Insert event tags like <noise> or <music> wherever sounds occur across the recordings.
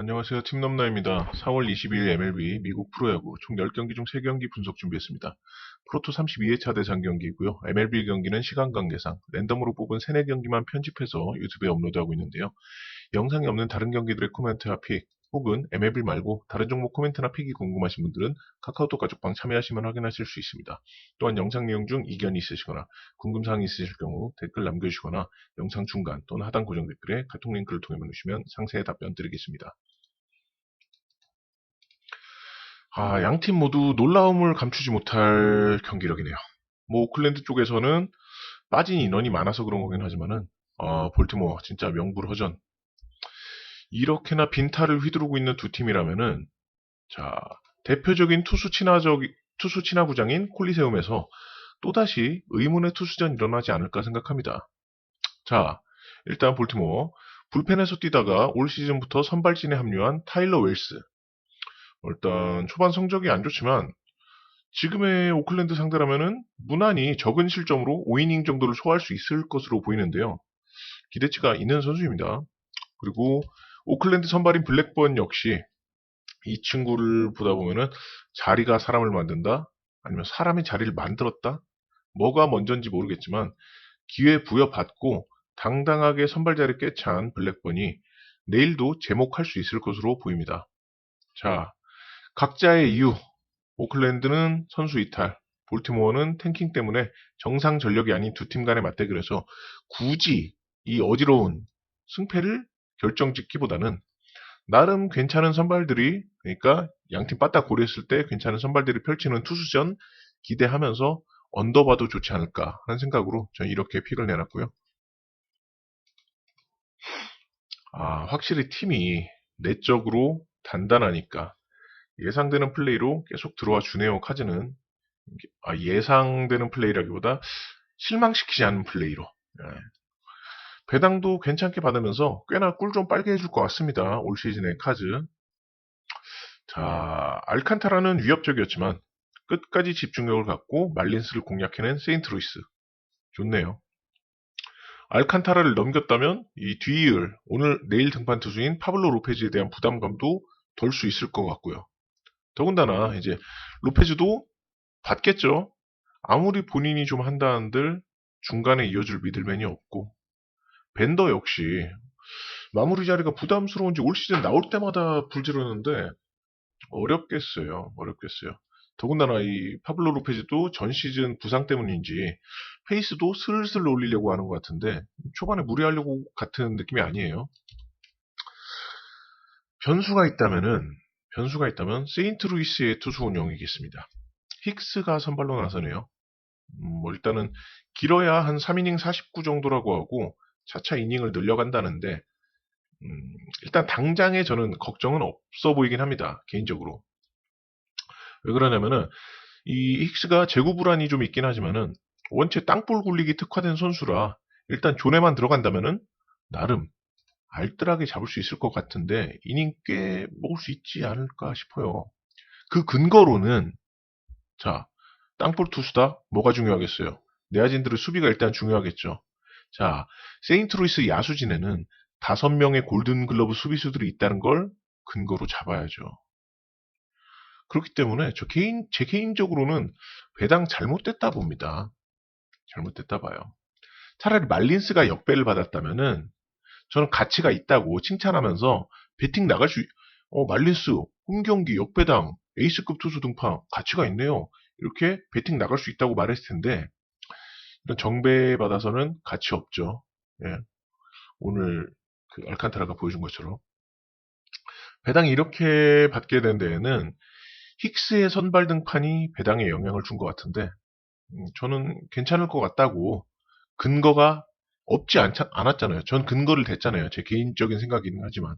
안녕하세요. 팀넘나입니다. 4월 22일 MLB 미국 프로야구 총 10경기 중 3경기 분석 준비했습니다. 프로토 32회차 대상 경기이고요. MLB 경기는 시간 관계상 랜덤으로 뽑은 3, 4경기만 편집해서 유튜브에 업로드하고 있는데요. 영상이 없는 다른 경기들의 코멘트와 픽 혹은 MLB 말고 다른 종목 코멘트나 픽이 궁금하신 분들은 카카오톡 가족방 참여하시면 확인하실 수 있습니다. 또한 영상 내용 중 이견이 있으시거나 궁금사항이 있으실 경우 댓글 남겨주시거나 영상 중간 또는 하단 고정 댓글에 카톡 링크를 통해 보내주시면 상세히 답변 드리겠습니다. 아, 양 팀 모두 놀라움을 감추지 못할 경기력이네요. 뭐 오클랜드 쪽에서는 빠진 인원이 많아서 그런 거긴 하지만은 어, 볼티모어 진짜 명불허전. 이렇게나 빈타를 휘두르고 있는 두 팀이라면은 자 대표적인 투수 친화적 투수 친화 구장인 콜리세움에서 또다시 의문의 투수전 일어나지 않을까 생각합니다. 자 일단 볼티모어 불펜에서 뛰다가 올 시즌부터 선발진에 합류한 타일러 웰스 일단 초반 성적이 안 좋지만 지금의 오클랜드 상대라면은 무난히 적은 실점으로 5이닝 정도를 소화할 수 있을 것으로 보이는데요. 기대치가 있는 선수입니다. 그리고 오클랜드 선발인 블랙번 역시 이 친구를 보다 보면은 자리가 사람을 만든다? 아니면 사람이 자리를 만들었다? 뭐가 먼저인지 모르겠지만 기회 부여받고 당당하게 선발 자리 꿰찬 블랙번이 내일도 제목할 수 있을 것으로 보입니다. 자, 각자의 이유. 오클랜드는 선수 이탈, 볼티모어는 탱킹 때문에 정상 전력이 아닌 두 팀 간의 맞대결에서 굳이 이 어지러운 승패를 결정 짓기보다는 나름 괜찮은 선발들이 그러니까 양팀 빠딱 고려했을 때 괜찮은 선발들이 펼치는 투수전 기대하면서 언더봐도 좋지 않을까 하는 생각으로 저는 이렇게 픽을 내놨고요. 아, 확실히 팀이 내적으로 단단하니까 예상되는 플레이로 계속 들어와 주네요. 카즈는 아, 예상되는 플레이라기보다 실망시키지 않는 플레이로 네. 배당도 괜찮게 받으면서 꽤나 꿀 좀 빨게 해줄 것 같습니다. 올 시즌의 카즈 자 알칸타라는 위협적이었지만 끝까지 집중력을 갖고 말린스를 공략해낸 세인트루이스 좋네요. 알칸타라를 넘겼다면 이 뒤이을 오늘 내일 등판 투수인 파블로 로페즈에 대한 부담감도 덜 수 있을 것 같고요. 더군다나 이제 로페즈도 받겠죠. 아무리 본인이 좀 한다는들 중간에 이어줄 미들맨이 없고 벤더 역시 마무리 자리가 부담스러운지 올 시즌 나올 때마다 불지르는데 어렵겠어요. 어렵겠어요. 더군다나 이 파블로 로페즈도 전 시즌 부상 때문인지 페이스도 슬슬 올리려고 하는 것 같은데 초반에 무리하려고 같은 느낌이 아니에요. 변수가 있다면은 변수가 있다면 세인트루이스의 투수 운영이겠습니다. 힉스가 선발로 나서네요. 음, 뭐 일단은 길어야 한 3이닝 49 정도라고 하고 차차 이닝을 늘려간다는데 음, 일단 당장에 저는 걱정은 없어 보이긴 합니다. 개인적으로. 왜 그러냐면은 이 힉스가 재구 불안이 좀 있긴 하지만은 원체 땅볼 굴리기 특화된 선수라 일단 존에만 들어간다면은 나름 알뜰하게 잡을 수 있을 것 같은데 이닝 꽤 먹을 수 있지 않을까 싶어요. 그 근거로는 자 땅볼 투수다 뭐가 중요하겠어요? 네아진들의 수비가 일단 중요하겠죠. 자 세인트루이스 야수진에는 다섯 명의 골든글러브 수비수들이 있다는 걸 근거로 잡아야죠. 그렇기 때문에 저 개인 제 개인적으로는 배당 잘못됐다 봅니다. 잘못됐다 봐요. 차라리 말린스가 역배를 받았다면은 저는 가치가 있다고 칭찬하면서 배팅 나갈 수, 어, 말린스, 홈경기, 역배당, 에이스급 투수 등판, 가치가 있네요. 이렇게 배팅 나갈 수 있다고 말했을 텐데, 정배 받아서는 가치 없죠. 예. 오늘 그 알칸타라가 보여준 것처럼. 배당이 이렇게 받게 된 데에는 힉스의 선발 등판이 배당에 영향을 준 것 같은데, 음, 저는 괜찮을 것 같다고 근거가 없지 않, 않았잖아요. 전 근거를 댔잖아요. 제 개인적인 생각이긴 하지만.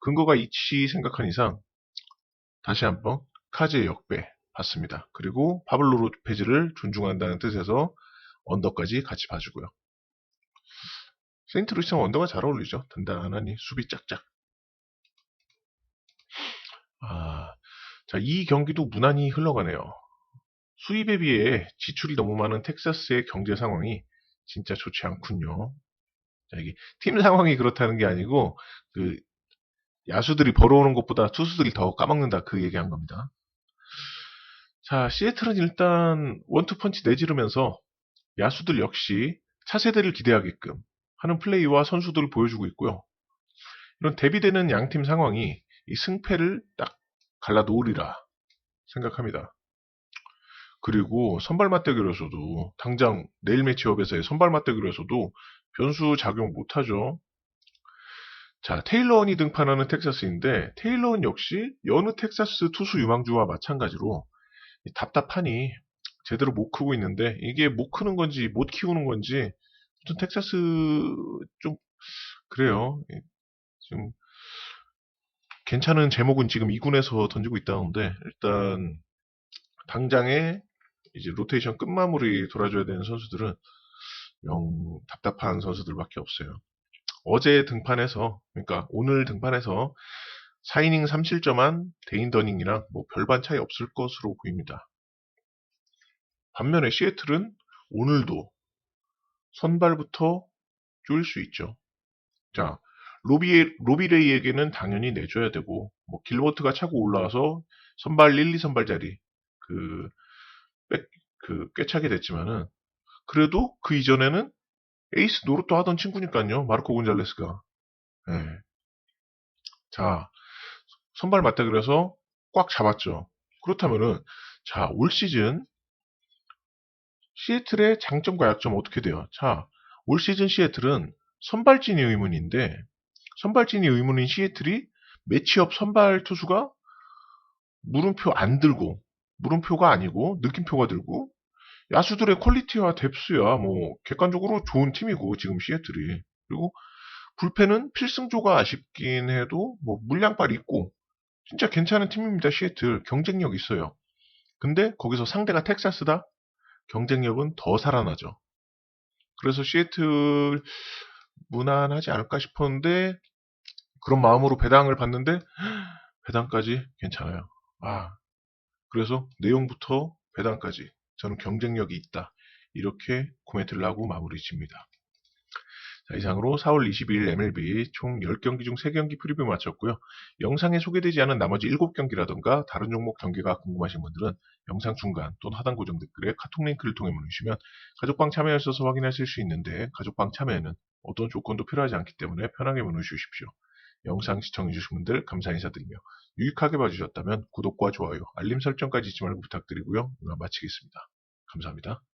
근거가 있지 생각한 이상 다시 한번 카즈의 역배 봤습니다. 그리고 파블로 로페즈를 존중한다는 뜻에서 언더까지 같이 봐주고요. 세인트루이스는 언더가 잘 어울리죠. 단단하니 수비 짝짝. 아, 자, 이 경기도 무난히 흘러가네요. 수입에 비해 지출이 너무 많은 텍사스의 경제 상황이 진짜 좋지 않군요. 자, 이게 팀 상황이 그렇다는 게 아니고 그 야수들이 벌어오는 것보다 투수들이 더 까먹는다 그 얘기한 겁니다. 자, 시애틀은 일단 원투펀치 내지르면서 야수들 역시 차세대를 기대하게끔 하는 플레이와 선수들을 보여주고 있고요. 이런 대비되는 양팀 상황이 이 승패를 딱 갈라놓으리라 생각합니다. 그리고 선발 맞대결에서도 당장 내일 매치업에서의 선발 맞대결에서도 변수 작용 못하죠. 자, 테일러원이 등판하는 텍사스인데 테일러원 역시 여느 텍사스 투수 유망주와 마찬가지로 답답하니 제대로 못 크고 있는데 이게 못 크는 건지 못 키우는 건지 좀 텍사스 좀 그래요. 지금 괜찮은 제목은 지금 2군에서 던지고 있다는데 일단 당장에 이제 로테이션 끝마무리 돌아줘야 되는 선수들은 영 답답한 선수들밖에 없어요. 어제 등판해서 그러니까 오늘 등판해서 4이닝 3실점한 데인 더닝이랑 뭐 별반 차이 없을 것으로 보입니다. 반면에 시애틀은 오늘도 선발부터 쪼일 수 있죠. 자, 로비, 로비레이에게는 당연히 내줘야 되고, 뭐, 길버트가 차고 올라와서 선발 1, 2 선발 자리, 그, 꽤, 그, 꿰차게 됐지만은, 그래도 그 이전에는 에이스 노릇도 하던 친구니까요. 마르코 곤잘레스가. 네. 자, 선발 맞대결에서 꽉 잡았죠. 그렇다면은, 자, 올 시즌 시애틀의 장점과 약점 어떻게 돼요? 자, 올 시즌 시애틀은 선발진이 의문인데 선발진이 의문인 시애틀이 매치업 선발 투수가 물음표 안 들고 물음표가 아니고 느낌표가 들고 야수들의 퀄리티와 뎁스야 뭐 객관적으로 좋은 팀이고 지금 시애틀이. 그리고 불펜은 필승조가 아쉽긴 해도 뭐 물량빨 있고 진짜 괜찮은 팀입니다 시애틀. 경쟁력 있어요. 근데 거기서 상대가 텍사스다 경쟁력은 더 살아나죠 그래서 시애틀 무난하지 않을까 싶었는데 그런 마음으로 배당을 봤는데 <gasps> 배당까지 괜찮아요. 아 그래서 내용부터 배당까지 저는 경쟁력이 있다. 이렇게 코멘트를 하고 마무리 집니다. 자, 이상으로 4월 22일 MLB 총 10경기 중 3경기 프리뷰 마쳤고요. 영상에 소개되지 않은 나머지 7경기라던가 다른 종목 경기가 궁금하신 분들은 영상 중간 또는 하단 고정 댓글에 카톡 링크를 통해 문의주시면 가족방 참여하셔서 확인하실 수 있는데 가족방 참여에는 어떤 조건도 필요하지 않기 때문에 편하게 문의 주십시오. 영상 시청해주신 분들 감사 인사드리며 유익하게 봐주셨다면 구독과 좋아요, 알림 설정까지 잊지 말고 부탁드리고요. 마치겠습니다. 감사합니다.